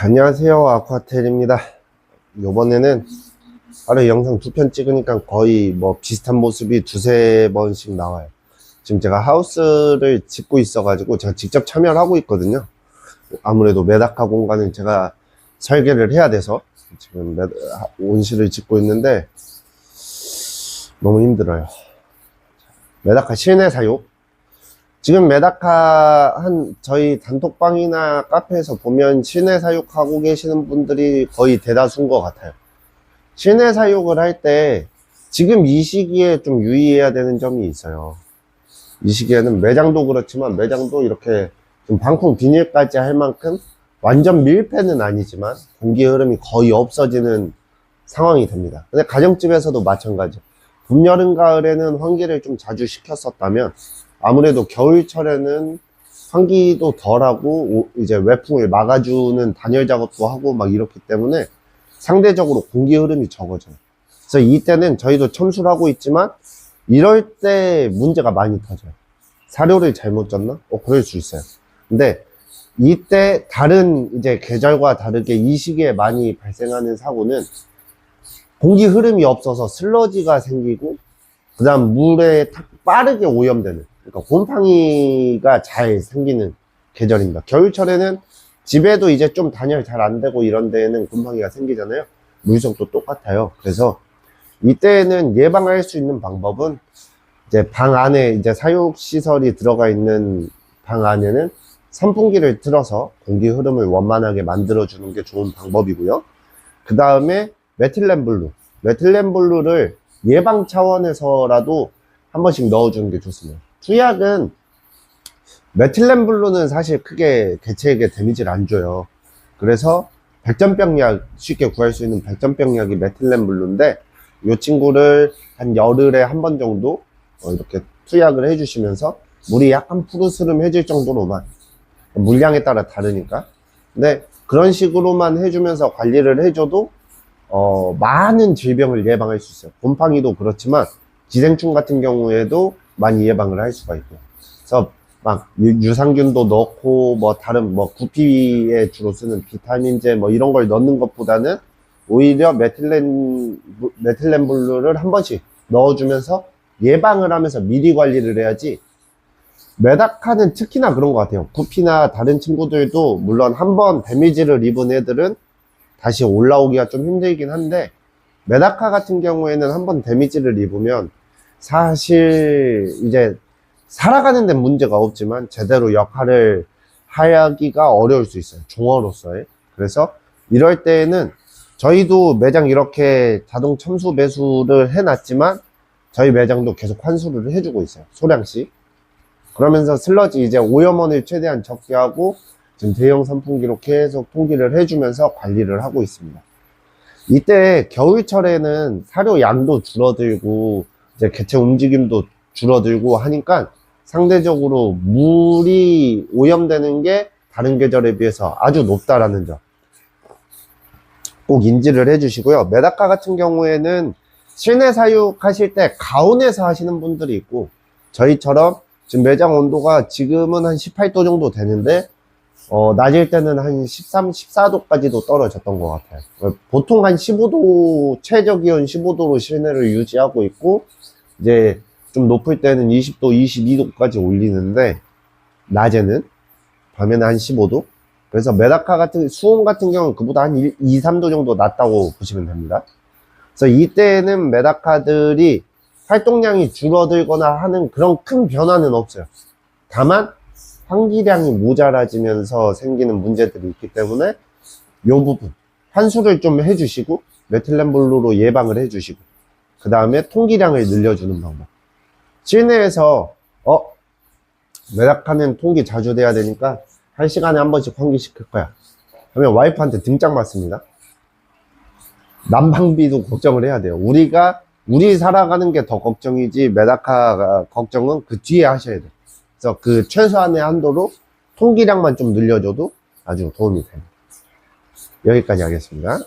안녕하세요 아쿠아텔입니다. 요번에는 하루에 영상 두 편 찍으니까 거의 뭐 비슷한 모습이 두세 번씩 나와요. 지금 제가 하우스를 짓고 있어 가지고 제가 직접 참여를 하고 있거든요. 아무래도 메다카 공간은 제가 설계를 해야 돼서 지금 메- 온실을 짓고 있는데 너무 힘들어요. 메다카 실내 사육 지금 메다카 한 저희 단톡방이나 카페에서 보면 실내 사육하고 계시는 분들이 거의 대다수인 것 같아요. 실내 사육을 할 때 지금 이 시기에 좀 유의해야 되는 점이 있어요. 이 시기에는 매장도 그렇지만 매장도 이렇게 좀 방풍 비닐까지 할 만큼 완전 밀폐는 아니지만 공기 흐름이 거의 없어지는 상황이 됩니다. 근데 가정집에서도 마찬가지. 봄, 여름, 가을에는 환기를 좀 자주 시켰었다면 아무래도 겨울철에는 환기도 덜하고 오- 이제 외풍을 막아주는 단열 작업도 하고 막 이렇기 때문에 상대적으로 공기 흐름이 적어져요. 그래서 이때는 저희도 첨수를 하고 있지만 이럴 때 문제가 많이 터져요. 사료를 잘못 줬나? 어, 그럴 수 있어요. 근데 이때 다른 이제 계절과 다르게 이 시기에 많이 발생하는 사고는 공기 흐름이 없어서 슬러지가 생기고 그다음 물에 탁 빠르게 오염되는 그러니까 곰팡이가 잘 생기는 계절입니다. 겨울철에는 집에도 이제 좀 단열 잘 안 되고 이런 데에는 곰팡이가 생기잖아요. 물성도 똑같아요. 그래서 이때는 예방할 수 있는 방법은 이제 방 안에 이제 사육 시설이 들어가 있는 방 안에는 선풍기를 틀어서 공기 흐름을 원만하게 만들어 주는 게 좋은 방법이고요. 그 다음에 메틸렌 블루. 메틸렌 블루를 예방 차원에서라도 한 번씩 넣어주는 게 좋습니다. 투약은 메틸렌 블루는 사실 크게 개체에게 데미지를 안 줘요. 그래서 백전병 약 쉽게 구할 수 있는 백전병 약이 메틸렌 블루인데 이 친구를 한 열흘에 한 번 정도 어, 이렇게 투약을 해주시면서 물이 약간 푸르스름해질 정도로만 물량에 따라 다르니까 근데 그런 식으로만 해주면서 관리를 해줘도 어, 많은 질병을 예방할 수 있어요. 곰팡이도 그렇지만 기생충 같은 경우에도 많이 예방을 할 수가 있고요. 그래서 막 유- 유산균도 넣고 뭐 다른 뭐 구피에 주로 쓰는 비타민제 뭐 이런 걸 넣는 것보다는 오히려 메틸렌 부- 메틸렌 블루를 한 번씩 넣어주면서 예방을 하면서 미리 관리를 해야지 메다카는 특히나 그런 것 같아요. 구피나 다른 친구들도 물론 한 번 데미지를 입은 애들은 다시 올라오기가 좀 힘들긴 한데 메다카 같은 경우에는 한 번 데미지를 입으면 사실 이제 살아가는 데 문제가 없지만 제대로 역할을 하기가 어려울 수 있어요. 종어로서의. 그래서 이럴 때에는 저희도 매장 이렇게 자동 첨수 배수를 해놨지만 저희 매장도 계속 환수를 해주고 있어요. 소량씩. 그러면서 슬러지 이제 오염원을 최대한 적게 하고 지금 대형 선풍기로 계속 통기를 해주면서 관리를 하고 있습니다. 이때 겨울철에는 사료 양도 줄어들고 이제 개체 움직임도 줄어들고 하니까 상대적으로 물이 오염되는 게 다른 계절에 비해서 아주 높다라는 점. 꼭 인지를 해주시고요. 메다카 같은 경우에는 실내 사육하실 때 가온에서 하시는 분들이 있고 저희처럼 지금 매장 온도가 지금은 한 18도 정도 되는데 어, 낮일 때는 한 13, 14도까지도 떨어졌던 것 같아요. 어, 보통 한 15도, 최저 기온 15도로 실내를 유지하고 있고, 이제 좀 높을 때는 20도, 22도까지 올리는데, 낮에는, 밤에는 한 15도? 그래서 메다카 같은, 수온 같은 경우는 그보다 한 1, 2, 3도 정도 낮다고 보시면 됩니다. 그래서 이때는 메다카들이 활동량이 줄어들거나 하는 그런 큰 변화는 없어요. 다만, 환기량이 모자라지면서 생기는 문제들이 있기 때문에 이 부분 환수를 좀 해주시고 메틸렌 블루로 예방을 해주시고 그 다음에 통기량을 늘려주는 방법. 실내에서 어 메다카는 통기 자주 돼야 되니까 한 시간에 한 번씩 환기시킬 거야. 하면 와이프한테 등짝 맞습니다. 난방비도 걱정을 해야 돼요. 우리가 우리 살아가는 게 더 걱정이지 메다카 걱정은 그 뒤에 하셔야 돼요 그래서 그 최소한의 한도로 통기량만 좀 늘려줘도 아주 도움이 됩니다. 여기까지 하겠습니다.